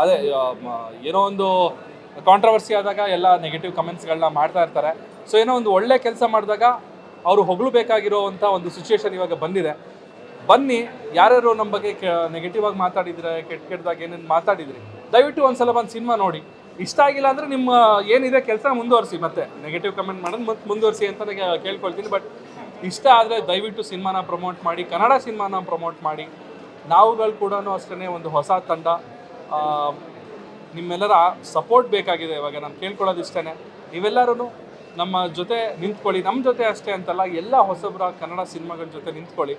ಅದೇ ಏನೋ ಒಂದು ಕಾಂಟ್ರವರ್ಸಿ ಆದಾಗ ಎಲ್ಲ ನೆಗೆಟಿವ್ ಕಮೆಂಟ್ಸ್ಗಳನ್ನ ಮಾಡ್ತಾ ಇರ್ತಾರೆ. ಸೊ ಏನೋ ಒಂದು ಒಳ್ಳೆ ಕೆಲಸ ಮಾಡಿದಾಗ ಅವರು ಹೊಗಳಬೇಕಾಗಿರೋವಂಥ ಒಂದು ಸಿಚುವೇಶನ್ ಇವಾಗ ಬಂದಿದೆ. ಬನ್ನಿ, ಯಾರ್ಯಾರು ನಮ್ಮ ಬಗ್ಗೆ ನೆಗೆಟಿವ್ ಆಗಿ ಮಾತಾಡಿದ್ರೆ, ಕೆಟ್ಟ ಕೆಟ್ಟದಾಗ ಏನೇನು ಮಾತಾಡಿದ್ರಿ? ದಯವಿಟ್ಟು ಒಂದ್ಸಲ ಬಂದು ಸಿನಿಮಾ ನೋಡಿ. ಇಷ್ಟ ಆಗಿಲ್ಲ ಅಂದರೆ ನಿಮ್ಮ, ಏನಿದೆ ಕೆಲಸ ಮುಂದುವರಿಸಿ. ಮತ್ತೆ ನೆಗೆಟಿವ್ ಕಮೆಂಟ್ ಮಾಡೋದು ಮುಂದುವರಿಸಿ ಅಂತ ಕೇಳ್ಕೊಳ್ತೀನಿ. ಬಟ್ ಇಷ್ಟ ಆದರೆ ದಯವಿಟ್ಟು ಸಿನಿಮಾನ ಪ್ರಮೋಟ್ ಮಾಡಿ, ಕನ್ನಡ ಸಿನಿಮಾನ ಪ್ರಮೋಟ್ ಮಾಡಿ. ನಾವುಗಳು ಕೂಡ ಅಷ್ಟೇ ಒಂದು ಹೊಸ ತಂಡ. ನಿಮ್ಮೆಲ್ಲರ ಸಪೋರ್ಟ್ ಬೇಕಾಗಿದೆ ಇವಾಗ, ನಾನು ಕೇಳ್ಕೊಳ್ಳೋದು ಇಷ್ಟೇ ನೀವೆಲ್ಲರೂ ನಮ್ಮ ಜೊತೆ ನಿಂತ್ಕೊಳ್ಳಿ ನಮ್ಮ ಜೊತೆ ಅಷ್ಟೇ ಅಂತಲ್ಲ, ಎಲ್ಲ ಹೊಸಬ್ರ ಕನ್ನಡ ಸಿನಿಮಾಗಳ ಜೊತೆ ನಿಂತ್ಕೊಳ್ಳಿ.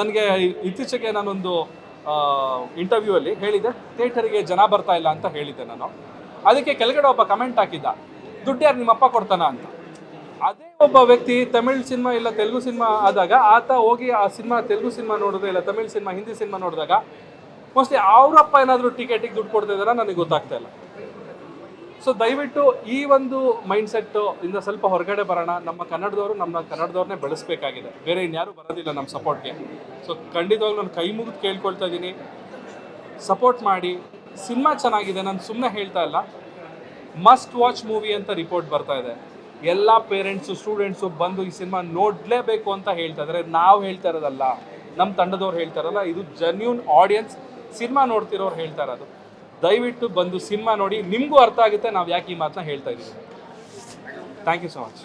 ನನಗೆ ಇತ್ತೀಚೆಗೆ ನಾನೊಂದು ಇಂಟರ್ವ್ಯೂ ಅಲ್ಲಿ ಹೇಳಿದೆ ಥಿಯೇಟರಿಗೆ ಜನ ಬರ್ತಾ ಇಲ್ಲ ಅಂತ ಹೇಳಿದ್ದೆ ನಾನು. ಅದಕ್ಕೆ ಕೆಳಗಡೆ ಒಬ್ಬ ಕಮೆಂಟ್ ಹಾಕಿದ್ದ, ದುಡ್ಡು ಯಾರು ನಿಮ್ಮಪ್ಪ ಕೊಡ್ತಾನ ಅಂತ. ಅದೇ ಒಬ್ಬ ವ್ಯಕ್ತಿ ತಮಿಳ್ ಸಿನಿಮಾ ಇಲ್ಲ ತೆಲುಗು ಸಿನಿಮಾ ಆದಾಗ ಆತ ಹೋಗಿ ಆ ಸಿನಿಮಾ ತೆಲುಗು ಸಿನಿಮಾ ನೋಡಿದ್ರೆ ಇಲ್ಲ ತಮಿಳ್ ಸಿನಿಮಾ, ಹಿಂದಿ ಸಿನಿಮಾ ನೋಡಿದಾಗ ಮೋಸ್ಟ್ಲಿ ಅವರಪ್ಪ ಏನಾದರೂ ಟಿಕೆಟಿಗೆ ದುಡ್ಡು ಕೊಡ್ತಾ ಇದ್ದಾರೆ ನನಗೆ ಗೊತ್ತಾಗ್ತಾ ಇಲ್ಲ. ಸೊ ದಯವಿಟ್ಟು ಈ ಒಂದು ಮೈಂಡ್ ಸೆಟ್ ಇಂದ ಸ್ವಲ್ಪ ಹೊರಗಡೆ ಬರೋಣ. ನಮ್ಮ ಕನ್ನಡದವರು ನಮ್ಮ ಕನ್ನಡದವ್ರನ್ನೇ ಬೆಳೆಸಬೇಕಾಗಿದೆ. ಬೇರೆ ಇನ್ಯಾರೂ ಬರೋದಿಲ್ಲ ನಮ್ಮ ಸಪೋರ್ಟ್ಗೆ ಸೊ ಖಂಡಿತವಾಗ್ಲೂ ನಾನು ಕೈ ಮುಗಿದು ಕೇಳ್ಕೊಳ್ತಾ ಇದ್ದೀನಿ. ಸಪೋರ್ಟ್ ಮಾಡಿ. ಸಿನಿಮಾ ಚೆನ್ನಾಗಿದೆ. ನಾನು ಸುಮ್ಮನೆ ಹೇಳ್ತಾ ಇಲ್ಲ. ಮಸ್ಟ್ ವಾಚ್ ಮೂವಿ ಅಂತ ರಿಪೋರ್ಟ್ ಬರ್ತಾ ಇದೆ. ಎಲ್ಲ ಪೇರೆಂಟ್ಸು ಸ್ಟೂಡೆಂಟ್ಸು ಬಂದು ಈ ಸಿನಿಮಾ ನೋಡಲೇಬೇಕು ಅಂತ ಹೇಳ್ತಾ ಇದ್ದಾರೆ ನಾವು ಹೇಳ್ತಾ ಇರೋದಲ್ಲ ನಮ್ಮ ತಂಡದವ್ರು ಹೇಳ್ತಾರಲ್ಲ ಇದು ಜೆನ್ಯೂನ್ ಆಡಿಯನ್ಸ್ ಸಿನಿಮಾ ನೋಡ್ತಿರೋರು ಹೇಳ್ತಾ ಇರೋದು. ದಯವಿಟ್ಟು ಬಂದು ಸಿನಿಮಾ ನೋಡಿ ನಿಮಗೂ ಅರ್ಥ ಆಗುತ್ತೆ, ನಾವು ಯಾಕೆ ಈ ಮಾತನ್ನ ಹೇಳ್ತಾ ಇದ್ದೀವಿ ಥ್ಯಾಂಕ್ ಯು ಸೊ ಮಚ್